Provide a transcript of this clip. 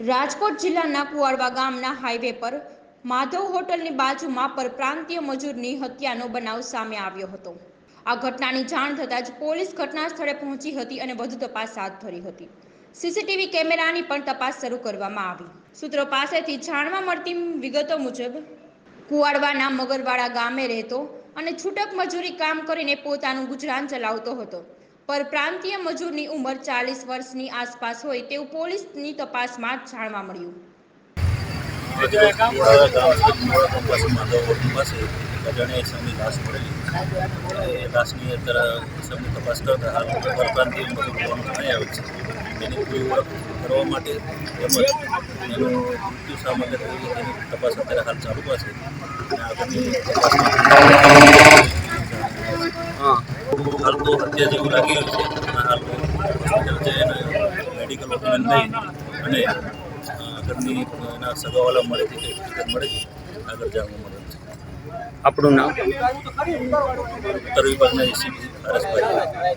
રાજકોટ જિલ્લાના કુવાડવા ગામના હાઈવે પર માધવ હોટલની બાજુમાં પરપ્રાંતીય મજૂરની હત્યાનો બનાવ સામે આવ્યો હતો. આ ઘટનાની જાણ થતાં જ પોલીસ ઘટના સ્થળે પહોંચી હતી અને વધુ તપાસ હાથ ધરી હતી. સીસીટીવી કેમેરાની પણ તપાસ શરૂ કરવામાં આવી. સૂત્રો પાસેથી જાણવા મળતી વિગતો મુજબ, કુવાડવાના મગરવાડા ગામે રહેતો અને છૂટક મજૂરી કામ કરીને પોતાનું ગુજરાન ચલાવતો હતો. પરપ્રાંતીય મજૂરની ઉંમર ચાલીસ વર્ષની આસપાસ હોય તેવું પોલીસની તપાસમાં જાણવા મળ્યું. તપાસ અત્યારે હાલ ચાલુ પાસે હાલ હત્યા જેવું લાગી રહ્યું છે. હાલ હોસ્પિટલ છે એને મેડિકલ ઓપિનિયન લઈ અને ઘરની આગળની એના સગાવાલા મળેથી કે મળે છે આગળ જાણવા મળે છે. આપણું નામ? ઉત્તર વિભાગના એસીપી હરેશભાઈ.